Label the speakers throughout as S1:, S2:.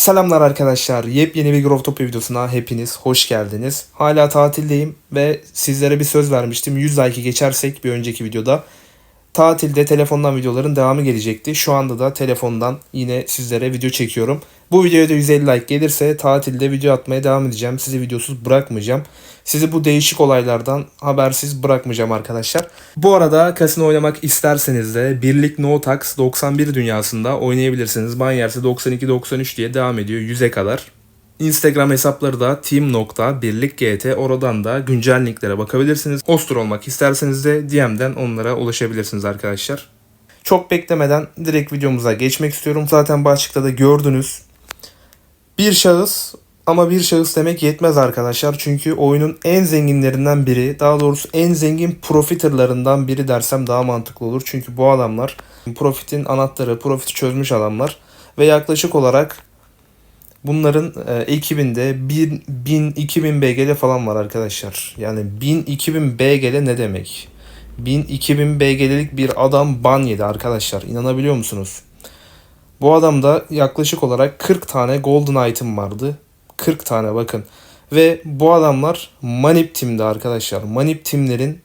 S1: Selamlar arkadaşlar. Yepyeni bir Grove Top videosuna hepiniz hoş geldiniz. Hala tatildeyim ve sizlere bir söz vermiştim. 100 like'ı geçersek bir önceki videoda tatilde telefondan videoların devamı gelecekti. Şu anda da telefondan yine sizlere video çekiyorum. Bu videoya da 150 like gelirse tatilde video atmaya devam edeceğim. Sizi videosuz bırakmayacağım. Sizi bu değişik olaylardan habersiz bırakmayacağım arkadaşlar. Bu arada kasino oynamak isterseniz de Birlik No Tax 91 dünyasında oynayabilirsiniz. Banyerse 92-93 diye devam ediyor 100'e kadar. Instagram hesapları da team.birlikgt oradan da güncel linklere bakabilirsiniz. Hoster olmak isterseniz de DM'den onlara ulaşabilirsiniz arkadaşlar. Çok beklemeden direkt videomuza geçmek istiyorum. Zaten başlıkta da gördünüz. Bir şahıs ama bir şahıs demek yetmez arkadaşlar. Çünkü oyunun en zenginlerinden biri, daha doğrusu en zengin profiterlarından biri dersem daha mantıklı olur. Çünkü bu adamlar profitin anahtarı, profiti çözmüş adamlar ve yaklaşık olarak bunların e, ekibinde 1000-2000 BGL falan var arkadaşlar. Yani 1000-2000 BGL ne demek? 1000-2000 BGL'lik bir adam ban yedi arkadaşlar. İnanabiliyor musunuz? Bu adamda yaklaşık olarak 40 tane golden item vardı. 40 tane bakın. Ve bu adamlar Manip Team'de arkadaşlar. Manip Team'lerin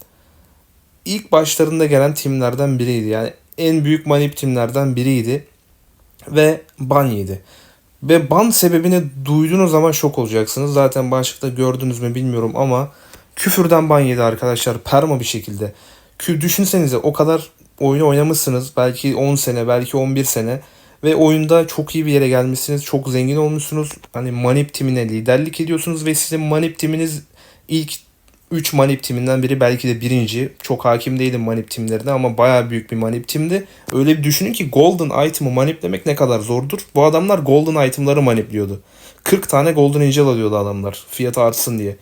S1: ilk başlarında gelen timlerden biriydi. Yani en büyük Manip Team'lerden biriydi. Ve ban yedi. Ve ban sebebini duyduğunuz zaman şok olacaksınız. Zaten başlıkta gördünüz mü bilmiyorum ama küfürden ban yedi arkadaşlar. Perma bir şekilde. Kü- Düşünsenize o kadar oyunu oynamışsınız. Belki 10 sene, belki 11 sene. Ve oyunda çok iyi bir yere gelmişsiniz. Çok zengin olmuşsunuz. Hani Manip timine liderlik ediyorsunuz ve sizin Manip timiniz ilk 3 Manip timinden biri belki de birinci. Çok hakim değilim Manip timlerine ama baya büyük bir Manip timdi. Öyle bir düşünün ki Golden item'ı maniplemek ne kadar zordur. Bu adamlar Golden item'ları manipliyordu. 40 tane Golden Angel alıyordu adamlar fiyatı artsın diye.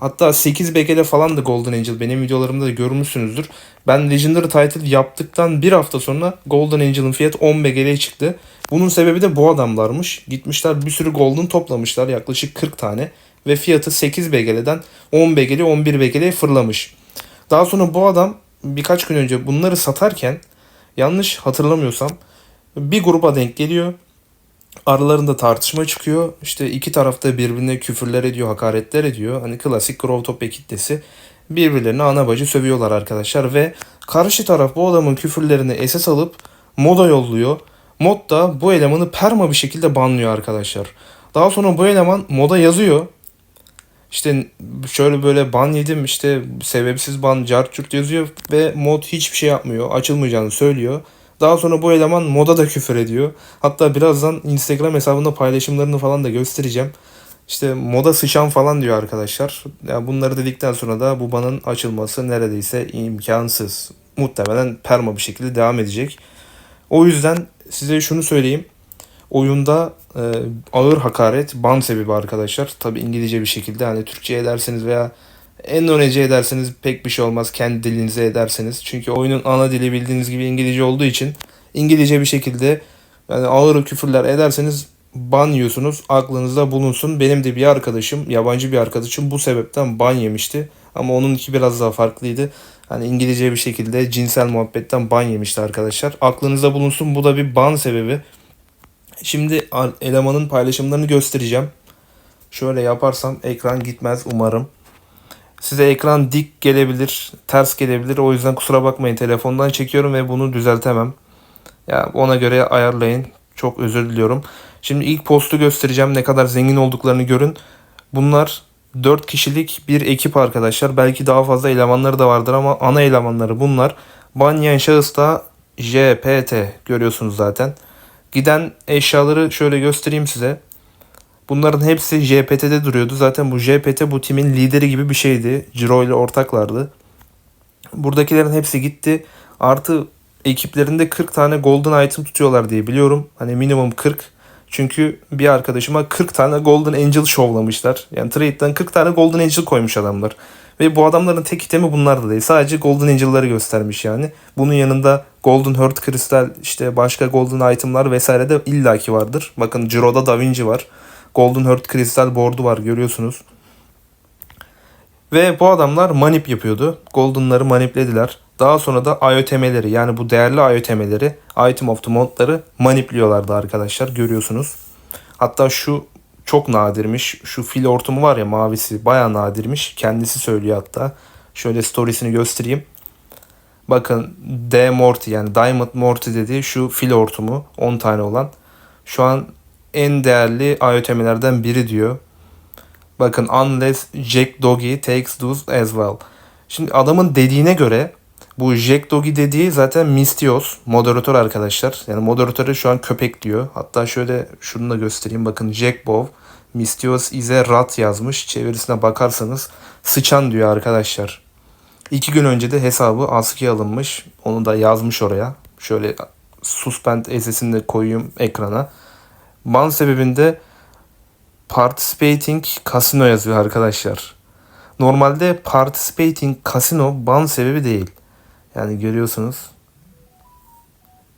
S1: Hatta 8 BG'de falan da Golden Angel benim videolarımda da görmüşsünüzdür. Ben Legendary Title yaptıktan bir hafta sonra Golden Angel'ın fiyatı 10 BG'ye çıktı. Bunun sebebi de bu adamlarmış. Gitmişler bir sürü Golden toplamışlar yaklaşık 40 tane. Ve fiyatı 8 BG'den 10 BG'ye 11 BG'ye fırlamış. Daha sonra bu adam birkaç gün önce bunları satarken yanlış hatırlamıyorsam bir gruba denk geliyor. Aralarında tartışma çıkıyor. İşte iki tarafta birbirine küfürler ediyor, hakaretler ediyor. Hani klasik Grove Top kitlesi. Birbirlerine ana bacı sövüyorlar arkadaşlar ve karşı taraf bu adamın küfürlerini esas alıp moda yolluyor. Mod da bu elemanı perma bir şekilde banlıyor arkadaşlar. Daha sonra bu eleman moda yazıyor. İşte şöyle böyle ban yedim işte sebepsiz ban cart yazıyor ve mod hiçbir şey yapmıyor. Açılmayacağını söylüyor. Daha sonra bu eleman moda da küfür ediyor. Hatta birazdan Instagram hesabında paylaşımlarını falan da göstereceğim. İşte moda sıçan falan diyor arkadaşlar. Yani bunları dedikten sonra da bu banın açılması neredeyse imkansız. Muhtemelen perma bir şekilde devam edecek. O yüzden size şunu söyleyeyim. Oyunda e, ağır hakaret ban sebebi arkadaşlar. Tabi İngilizce bir şekilde hani Türkçe ederseniz veya Endonezya ederseniz pek bir şey olmaz. Kendi dilinize ederseniz. Çünkü oyunun ana dili bildiğiniz gibi İngilizce olduğu için İngilizce bir şekilde yani ağır küfürler ederseniz ban yiyorsunuz. Aklınızda bulunsun. Benim de bir arkadaşım, yabancı bir arkadaşım bu sebepten ban yemişti. Ama onunki biraz daha farklıydı. Hani İngilizce bir şekilde cinsel muhabbetten ban yemişti arkadaşlar. Aklınızda bulunsun. Bu da bir ban sebebi. Şimdi elemanın paylaşımlarını göstereceğim. Şöyle yaparsam ekran gitmez umarım. Size ekran dik gelebilir, ters gelebilir. O yüzden kusura bakmayın telefondan çekiyorum ve bunu düzeltemem. Ya ona göre ayarlayın. Çok özür diliyorum. Şimdi ilk postu göstereceğim. Ne kadar zengin olduklarını görün. Bunlar 4 kişilik bir ekip arkadaşlar. Belki daha fazla elemanları da vardır ama ana elemanları bunlar. Banyan şahıs da JPT görüyorsunuz zaten. Giden eşyaları şöyle göstereyim size. Bunların hepsi JPT'de duruyordu. Zaten bu JPT bu timin lideri gibi bir şeydi. Ciro ile ortaklardı. Buradakilerin hepsi gitti. Artı ekiplerinde 40 tane golden item tutuyorlar diye biliyorum. Hani minimum 40. Çünkü bir arkadaşıma 40 tane golden angel şovlamışlar. Yani trade'den 40 tane golden angel koymuş adamlar. Ve bu adamların tek itemi bunlar da değil. Sadece golden angel'ları göstermiş yani. Bunun yanında golden heart kristal işte başka golden item'lar vesaire de illaki vardır. Bakın Ciro'da Da Vinci var. Golden Heart kristal board'u var görüyorsunuz. Ve bu adamlar manip yapıyordu. Golden'ları maniplediler. Daha sonra da IOTM'leri yani bu değerli IOTM'leri, Item of the Month'ları manipliyorlardı arkadaşlar görüyorsunuz. Hatta şu çok nadirmiş. Şu fil hortumu var ya mavisi baya nadirmiş. Kendisi söylüyor hatta. Şöyle storiesini göstereyim. Bakın D Morty yani Diamond Morty dediği şu fil hortumu 10 tane olan. Şu an en değerli IoT'lerden biri diyor. Bakın unless Jack Doggy takes those as well. Şimdi adamın dediğine göre bu Jack Doggy dediği zaten Mistios moderatör arkadaşlar. Yani moderatörü şu an köpek diyor. Hatta şöyle şunu da göstereyim. Bakın Jack Bow Mistios is a rat yazmış. Çevirisine bakarsanız sıçan diyor arkadaşlar. İki gün önce de hesabı askıya alınmış. Onu da yazmış oraya. Şöyle suspend SS'ini de koyayım ekrana. Ban sebebinde participating casino yazıyor arkadaşlar. Normalde participating casino ban sebebi değil. Yani görüyorsunuz.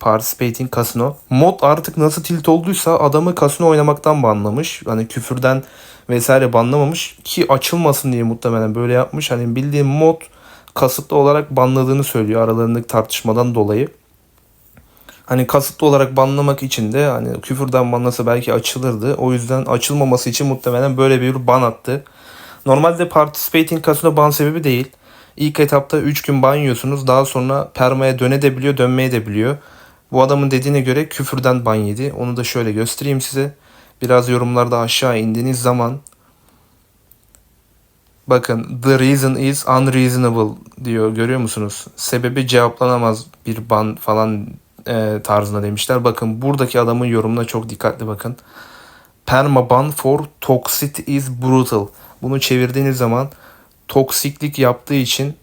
S1: Participating casino. Mod artık nasıl tilt olduysa adamı kasino oynamaktan banlamış. Hani küfürden vesaire banlamamış ki açılmasın diye muhtemelen böyle yapmış. Hani bildiğim mod kasıtlı olarak banladığını söylüyor aralarındaki tartışmadan dolayı. Hani kasıtlı olarak banlamak için de hani küfürden banlasa belki açılırdı. O yüzden açılmaması için muhtemelen böyle bir ban attı. Normalde participating casino ban sebebi değil. İlk etapta 3 gün ban yiyorsunuz. Daha sonra permaya dönebiliyor, dönmeye de biliyor. Bu adamın dediğine göre küfürden ban yedi. Onu da şöyle göstereyim size. Biraz yorumlarda aşağı indiğiniz zaman Bakın the reason is unreasonable diyor görüyor musunuz? Sebebi cevaplanamaz bir ban falan e, tarzında demişler. Bakın buradaki adamın yorumuna çok dikkatli bakın. Perma ban for toxicity is brutal. Bunu çevirdiğiniz zaman toksiklik yaptığı için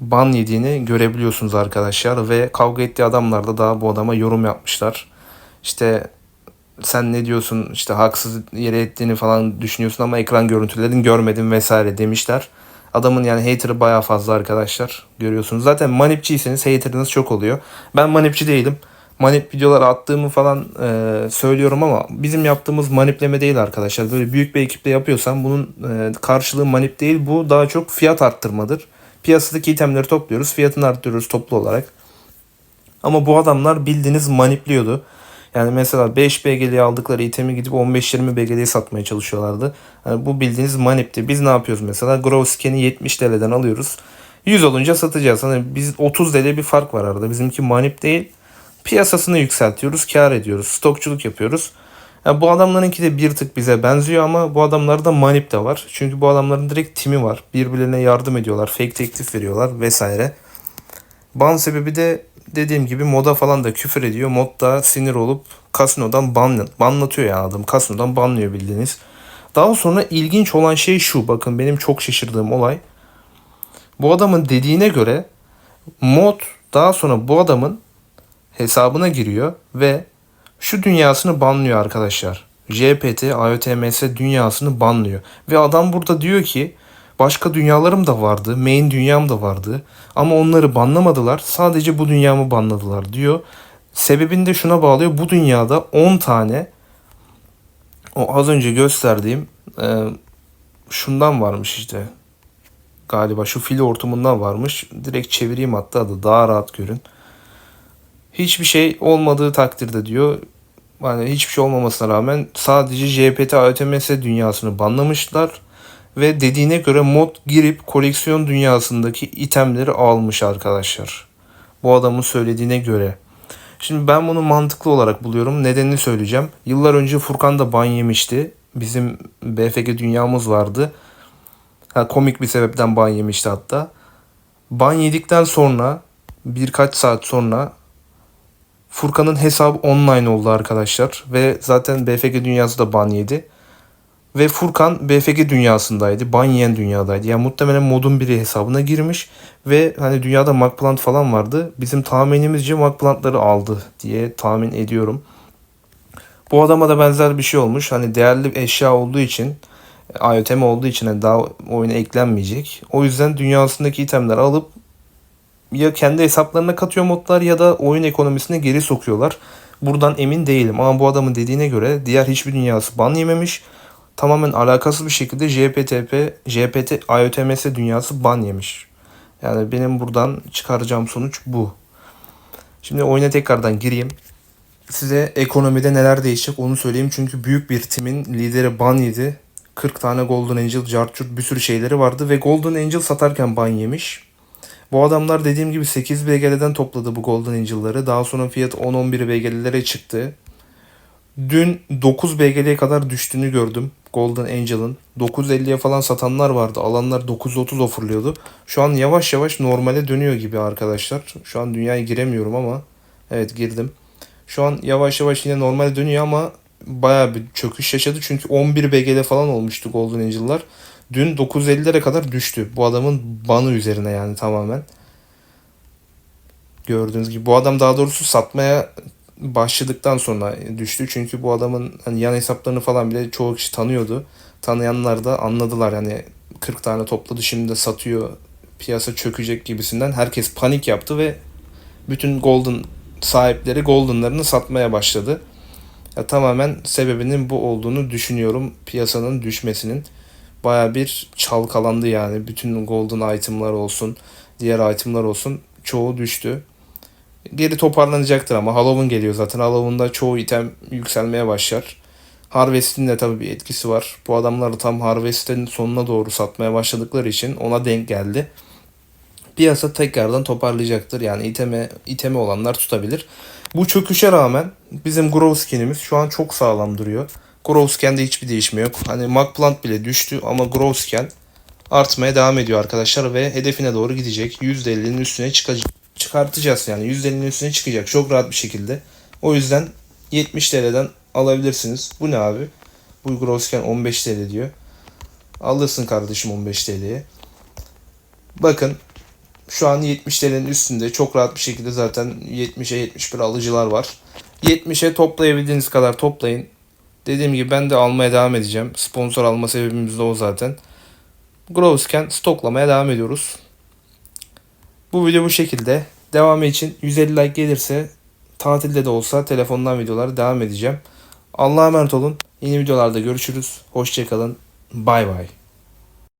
S1: ban yediğini görebiliyorsunuz arkadaşlar. Ve kavga ettiği adamlar da daha bu adama yorum yapmışlar. İşte sen ne diyorsun işte haksız yere ettiğini falan düşünüyorsun ama ekran görüntülerini görmedim vesaire demişler. Adamın yani hater'ı baya fazla arkadaşlar görüyorsunuz. Zaten manipçiyseniz hater'ınız çok oluyor. Ben manipçi değilim. Manip videolar attığımı falan e, söylüyorum ama bizim yaptığımız manipleme değil arkadaşlar. Böyle büyük bir ekiple yapıyorsam bunun e, karşılığı manip değil. Bu daha çok fiyat arttırmadır. Piyasadaki itemleri topluyoruz. Fiyatını arttırıyoruz toplu olarak. Ama bu adamlar bildiğiniz manipliyordu. Yani mesela 5 BGL'ye aldıkları itemi gidip 15-20 BGL'ye satmaya çalışıyorlardı. Yani bu bildiğiniz manipti. Biz ne yapıyoruz mesela? Grow scan'i 70 TL'den alıyoruz. 100 olunca satacağız. Hani biz 30 TL bir fark var arada. Bizimki manip değil. Piyasasını yükseltiyoruz, kar ediyoruz, stokçuluk yapıyoruz. Yani bu adamlarınki de bir tık bize benziyor ama bu adamlarda manip de var. Çünkü bu adamların direkt timi var. Birbirlerine yardım ediyorlar, fake teklif veriyorlar vesaire. Ban sebebi de dediğim gibi moda falan da küfür ediyor. Mod da sinir olup kasinodan ban, banlatıyor yani adam. Kasinodan banlıyor bildiğiniz. Daha sonra ilginç olan şey şu. Bakın benim çok şaşırdığım olay. Bu adamın dediğine göre mod daha sonra bu adamın hesabına giriyor ve şu dünyasını banlıyor arkadaşlar. JPT, IOTMS dünyasını banlıyor. Ve adam burada diyor ki başka dünyalarım da vardı. Main dünyam da vardı. Ama onları banlamadılar. Sadece bu dünyamı banladılar diyor. Sebebini de şuna bağlıyor. Bu dünyada 10 tane o az önce gösterdiğim e, şundan varmış işte. Galiba şu fil hortumundan varmış. Direkt çevireyim hatta da daha rahat görün. Hiçbir şey olmadığı takdirde diyor. Yani hiçbir şey olmamasına rağmen sadece JPT ATMS dünyasını banlamışlar ve dediğine göre mod girip koleksiyon dünyasındaki itemleri almış arkadaşlar. Bu adamın söylediğine göre. Şimdi ben bunu mantıklı olarak buluyorum. Nedenini söyleyeceğim. Yıllar önce Furkan da ban yemişti. Bizim BFG dünyamız vardı. Ha, komik bir sebepten ban yemişti hatta. Ban yedikten sonra birkaç saat sonra Furkan'ın hesabı online oldu arkadaşlar. Ve zaten BFG dünyası da ban yedi. Ve Furkan BFG dünyasındaydı. Banyen dünyadaydı. Yani muhtemelen modun biri hesabına girmiş. Ve hani dünyada Magplant falan vardı. Bizim tahminimizce Magplantları aldı diye tahmin ediyorum. Bu adama da benzer bir şey olmuş. Hani değerli eşya olduğu için IoTM olduğu için hani daha oyuna eklenmeyecek. O yüzden dünyasındaki itemleri alıp ya kendi hesaplarına katıyor modlar ya da oyun ekonomisine geri sokuyorlar. Buradan emin değilim ama bu adamın dediğine göre diğer hiçbir dünyası ban yememiş tamamen alakasız bir şekilde JPTP, JPT IOTMS dünyası ban yemiş. Yani benim buradan çıkaracağım sonuç bu. Şimdi oyuna tekrardan gireyim. size ekonomide neler değişecek onu söyleyeyim. Çünkü büyük bir timin lideri ban yedi. 40 tane Golden Angel, Jarchurt bir sürü şeyleri vardı ve Golden Angel satarken ban yemiş. Bu adamlar dediğim gibi 8 BGL'den topladı bu Golden Angel'ları. Daha sonra fiyat 10-11 BGL'lere çıktı. Dün 9 BGL'ye kadar düştüğünü gördüm Golden Angel'ın. 9.50'ye falan satanlar vardı. Alanlar 9.30 ofurluyordu. Şu an yavaş yavaş normale dönüyor gibi arkadaşlar. Şu an dünyaya giremiyorum ama evet girdim. Şu an yavaş yavaş yine normale dönüyor ama bayağı bir çöküş yaşadı. Çünkü 11 BGL falan olmuştu Golden Angel'lar. Dün 9.50'lere kadar düştü. Bu adamın banı üzerine yani tamamen. Gördüğünüz gibi bu adam daha doğrusu satmaya başladıktan sonra düştü. Çünkü bu adamın hani yan hesaplarını falan bile çoğu kişi tanıyordu. Tanıyanlar da anladılar yani 40 tane topladı şimdi de satıyor piyasa çökecek gibisinden herkes panik yaptı ve bütün Golden sahipleri Golden'larını satmaya başladı. Ya tamamen sebebinin bu olduğunu düşünüyorum piyasanın düşmesinin. Baya bir çalkalandı yani bütün Golden itemlar olsun diğer itemlar olsun çoğu düştü geri toparlanacaktır ama Halloween geliyor zaten. Halloween'da çoğu item yükselmeye başlar. Harvest'in de tabii bir etkisi var. Bu adamlar da tam Harvest'in sonuna doğru satmaya başladıkları için ona denk geldi. Piyasa tekrardan toparlayacaktır. Yani iteme, iteme olanlar tutabilir. Bu çöküşe rağmen bizim Growth skin'imiz şu an çok sağlam duruyor. Growth scan'de hiçbir değişme yok. Hani Magplant bile düştü ama Growth scan artmaya devam ediyor arkadaşlar ve hedefine doğru gidecek. %50'nin üstüne çıkacak çıkartacağız yani %50'nin üstüne çıkacak çok rahat bir şekilde. O yüzden 70 TL'den alabilirsiniz. Bu ne abi? Bu Grosken 15 TL diyor. Alırsın kardeşim 15 TL'ye. Bakın şu an 70 TL'nin üstünde çok rahat bir şekilde zaten 70'e 71 alıcılar var. 70'e toplayabildiğiniz kadar toplayın. Dediğim gibi ben de almaya devam edeceğim. Sponsor alma sebebimiz de o zaten. Growscan stoklamaya devam ediyoruz. Bu video bu şekilde. Devamı için 150 like gelirse tatilde de olsa telefondan videoları devam edeceğim. Allah'a emanet olun. Yeni videolarda görüşürüz. Hoşçakalın. Bay bay.